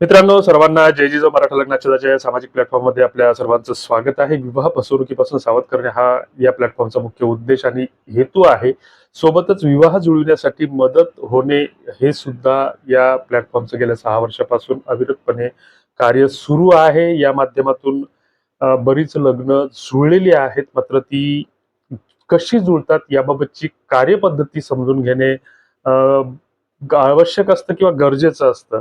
मित्रांनो सर्वांना जय जिजो मराठा लग्नाच्या सामाजिक प्लॅटफॉर्ममध्ये आपल्या सर्वांचं स्वागत आहे. विवाह फसवणुकीपासून सावध करणे हा या प्लॅटफॉर्मचा मुख्य उद्देश आणि हेतू आहे. सोबतच विवाह जुळविण्यासाठी मदत होणे हे सुद्धा या प्लॅटफॉर्मचं गेल्या सहा वर्षापासून अविरतपणे कार्य सुरू आहे. या माध्यमातून बरीच लग्न जुळलेली आहेत. मात्र ती कशी जुळतात याबाबतची कार्यपद्धती समजून घेणे आवश्यक असतं किंवा गरजेचं असतं?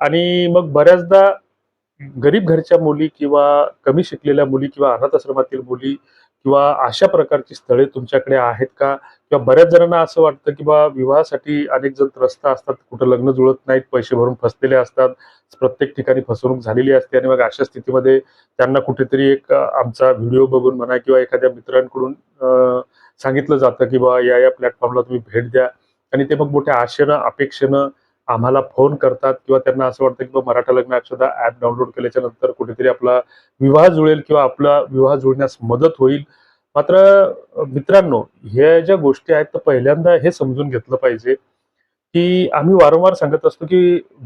आणि मग बऱ्याचदा गरीब घरच्या मुली किंवा कमी शिकलेल्या मुली किंवा अनाथ आश्रमातील मुली किंवा अशा प्रकारची स्थळे तुमच्याकडे आहेत का? किंवा बऱ्याच जणांना असं वाटतं की बा विवाहासाठी अनेक जण त्रस्त असतात कुठं लग्न जुळत नाहीत पैसे भरून फसलेले असतात प्रत्येक ठिकाणी फसवणूक झालेली असते आणि मग अशा स्थितीमध्ये त्यांना कुठेतरी एक आमचा व्हिडिओ बघून म्हणा किंवा एखाद्या मित्रांकडून सांगितलं जातं की बा या या प्लॅटफॉर्मला तुम्ही भेट द्या. आणि ते मग मोठ्या आशेनं अपेक्षेनं आम्हाला फोन करतात किंवा त्यांना असं वाटतं की बा मराठा लग्न अक्षदा ऍप डाउनलोड केल्याच्यानंतर कुठेतरी आपला विवाह जुळेल किंवा आपला विवाह जुळण्यास मदत होईल. मात्र मित्रांनो ह्या ज्या गोष्टी आहेत तर पहिल्यांदा हे समजून घेतलं पाहिजे की आम्ही वारंवार सांगत असतो की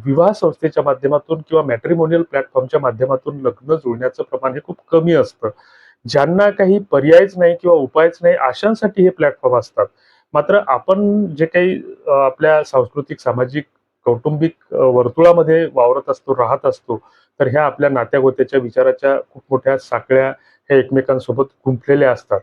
विवाह संस्थेच्या माध्यमातून किंवा मॅट्रिमोनियल प्लॅटफॉर्मच्या माध्यमातून लग्न जुळण्याचं प्रमाण हे खूप कमी असतं. ज्यांना काही पर्यायच नाही किंवा उपायच नाही अशांसाठी हे प्लॅटफॉर्म असतात. मात्र आपण जे काही आपल्या सांस्कृतिक सामाजिक कौटुंबिक वर्तुळामध्ये वावरत असतो राहत असतो तर ह्या आपल्या नात्यागोत्याच्या विचाराच्या खूप मोठ्या साखळ्या ह्या एकमेकांसोबत गुंफलेल्या असतात.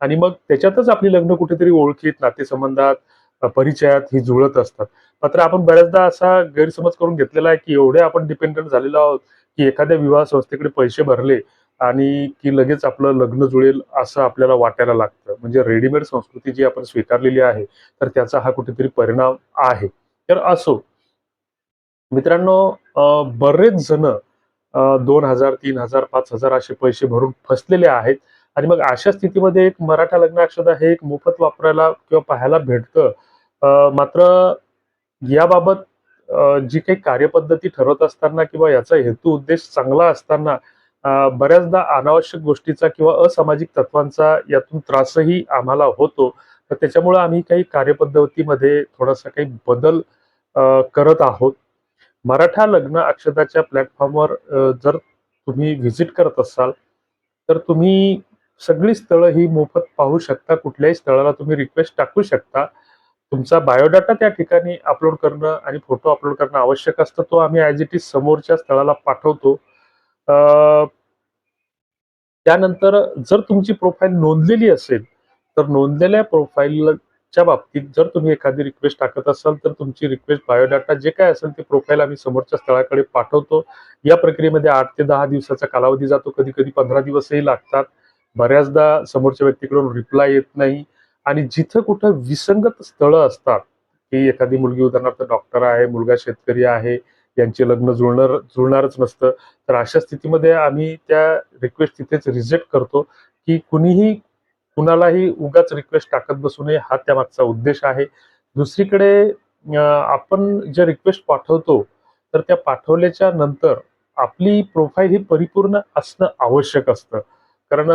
आणि मग त्याच्यातच आपली लग्न कुठेतरी ओळखीत नातेसंबंधात परिचयात ही जुळत असतात. मात्र आपण बऱ्याचदा असा गैरसमज करून घेतलेला आहे की एवढे आपण डिपेंडंट झालेलो आहोत की एखाद्या विवाह संस्थेकडे पैसे भरले आणि की लगेच आपलं लग्न जुळेल असं आपल्याला वाटायला लागतं. म्हणजे रेडीमेड संस्कृती जी आपण स्वीकारलेली आहे तर त्याचा हा कुठेतरी परिणाम आहे. तर असो मित्रांनो बरेच जण दोन हजार तीन हजार पाच हजार असे पैसे भरून फसलेले आहेत. आणि मग अशा स्थितीमध्ये एक मराठा लग्न अक्षदा हे एक मोफत वापरायला किंवा पाहायला भेटतं. मात्र याबाबत जी काही कार्यपद्धती ठरवत असताना किंवा याचा हेतू उद्देश चांगला असताना बऱ्याचदा अनावश्यक गोष्टीचा किंवा असामाजिक तत्वांचा यातून त्रासही आम्हाला होतो. तर त्याच्यामुळे आम्ही काही कार्यपद्धतीमध्ये थोडासा काही बदल करत आहोत. मराठा लग्न अक्षदाच्या प्लॅटफॉर्मवर जर तुम्ही व्हिजिट करत असाल तर तुम्ही सगळी स्थळं ही मोफत पाहू शकता. कुठल्याही स्थळाला तुम्ही रिक्वेस्ट टाकू शकता. तुमचा बायोडाटा त्या ठिकाणी अपलोड करणं आणि फोटो अपलोड करणं आवश्यक असतं. तो आम्ही ॲज इट इज समोरच्या स्थळाला पाठवतो. त्यानंतर जर तुमची प्रोफाईल नोंदलेली असेल तर नोंदलेल्या च्या बाबतीत जर तुम्ही एखादी रिक्वेस्ट टाकत असाल तर तुमची रिक्वेस्ट बायोडाटा जे काय असेल ते प्रोफाईल आम्ही समोरच्या स्थळाकडे पाठवतो. या प्रक्रियेमध्ये आठ ते दहा दिवसाचा कालावधी जातो. कधी कधी पंधरा दिवसही लागतात. बऱ्याचदा समोरच्या व्यक्तीकडून रिप्लाय येत नाही. आणि जिथं कुठं विसंगत स्थळं असतात की एखादी मुलगी उदाहरणार्थ डॉक्टर आहे मुलगा शेतकरी आहे यांचे लग्न जुळणार जुळणारच नसतं. तर अशा स्थितीमध्ये आम्ही त्या रिक्वेस्ट तिथेच रिजेक्ट करतो की कुणीही कुणालाही उगाच रिक्वेस्ट टाकत बसू नये हा त्यामागचा उद्देश आहे. दुसरीकडे आपण जे रिक्वेस्ट पाठवतो तर त्या पाठवल्याच्या नंतर आपली प्रोफाईल ही परिपूर्ण असणं आवश्यक असतं. कारण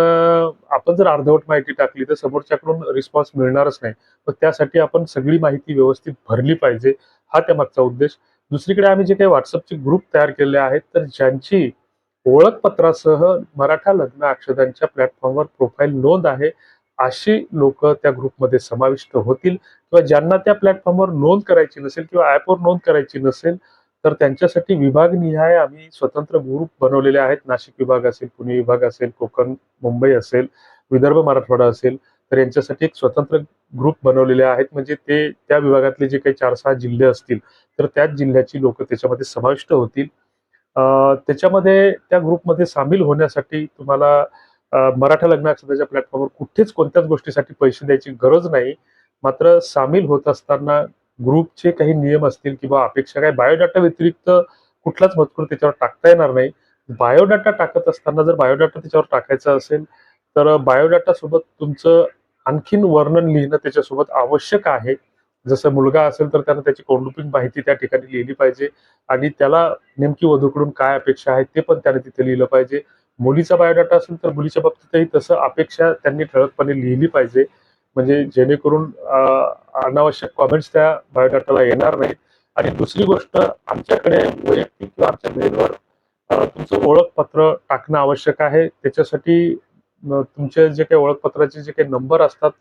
आपण जर अर्धवट माहिती टाकली तर समोरच्याकडून रिस्पॉन्स मिळणारच नाही. मग त्यासाठी आपण सगळी माहिती व्यवस्थित भरली पाहिजे हा त्यामागचा उद्देश. दुसरीकडे आम्ही जे काही व्हॉट्सअपचे ग्रुप तयार केले आहेत तर ज्यांची ओळखपत्रासह मराठा लग्न अक्षदांच्या प्लॅटफॉर्मवर प्रोफाईल नोंद आहे अशी लोक त्या ग्रुपमध्ये समाविष्ट होतील. किंवा ज्यांना त्या प्लॅटफॉर्मवर नोंद करायची नसेल किंवा ऍपवर नोंद करायची नसेल तर त्यांच्यासाठी विभागनिहाय आम्ही स्वतंत्र ग्रुप बनवलेले आहेत. नाशिक विभाग असेल पुणे विभाग असेल कोकण मुंबई असेल विदर्भ मराठवाडा असेल तर यांच्यासाठी एक स्वतंत्र ग्रुप बनवलेले आहेत. म्हणजे ते त्या विभागातले जे काही चार सहा जिल्हे असतील तर त्याच जिल्ह्याची लोक त्याच्यामध्ये समाविष्ट होतील. त्याच्यामध्ये त्या ग्रुपमध्ये सामील होण्यासाठी तुम्हाला मराठा लग्न अक्षदाच्या प्लॅटफॉर्मवर कुठेच कोणत्याच गोष्टीसाठी पैसे द्यायची गरज नाही. मात्र सामील होत असताना ग्रुपचे काही नियम असतील किंवा अपेक्षा काय बायोडाटा व्यतिरिक्त कुठलाच मजकूर त्याच्यावर टाकता येणार नाही. बायोडाटा टाकत असताना जर बायोडाटा त्याच्यावर टाकायचा असेल तर बायोडाटा सोबत तुमचं आणखीन वर्णन लिहिणं त्याच्यासोबत आवश्यक आहे. जसं मुलगा असेल तर त्यांना त्याची कौटुंबिक माहिती त्या ठिकाणी लिहिली पाहिजे. आणि त्याला नेमकी वधूकडून काय अपेक्षा आहेत ते पण त्याने तिथे लिहिलं पाहिजे. मुलीचा बायोडाटा असेल तर मुलीच्या बाबतीतही तसं अपेक्षा त्यांनी ठळकपणे लिहिली पाहिजे. म्हणजे जेणेकरून अनावश्यक कॉमेंट्स त्या बायोडाटाला येणार नाहीत. आणि दुसरी गोष्ट आमच्याकडे वैयक्तिक किंवा आमच्या मेलवर तुमचं ओळखपत्र टाकणं आवश्यक आहे. त्याच्यासाठी तुमचे जे काही ओळखपत्राचे जे काही नंबर असतात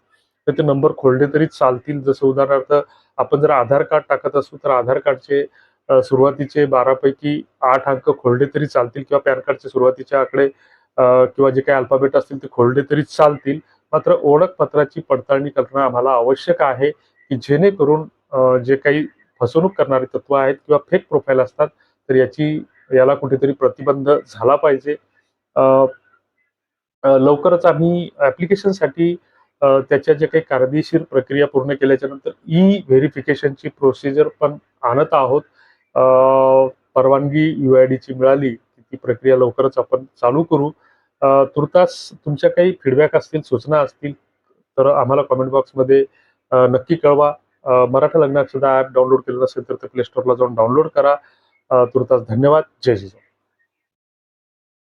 तर ते नंबर खोलले तरी चालतील. जसं उदाहरणार्थ आपण जर आधार कार्ड टाकत असू तर आधार कार्डचे सुरुवातीचे बारापैकी आठ अंक खोलले तरी चालतील किंवा पॅन कार्डचे सुरुवातीचे आकडे किंवा जे काही अल्फाबेट असतील ते खोलले तरी चालतील. मात्र ओळखपत्राची पडताळणी करणं आम्हाला आवश्यक आहे की जेणेकरून जे काही फसवणूक करणारे तत्व आहेत किंवा फेक प्रोफाईल असतात तर याची याला कुठेतरी प्रतिबंध झाला पाहिजे. लवकरच आम्ही ऍप्लिकेशनसाठी त्याच्या जे काही कायदेशीर प्रक्रिया पूर्ण केल्याच्यानंतर ई व्हेरिफिकेशनची प्रोसिजर पण आणत आहोत. परवानगी यू आय डीची मिळाली ती प्रक्रिया लवकरच आपण चालू करू. तुर्तास तुमच्या काही फीडबॅक असतील सूचना असतील तर आम्हाला कमेंट बॉक्समध्ये नक्की कळवा. मराठा लग्नात सुद्धा ॲप डाउनलोड केलं नसेल तर ते प्ले स्टोरला जाऊन डाउनलोड करा. तुर्तास धन्यवाद. जय जय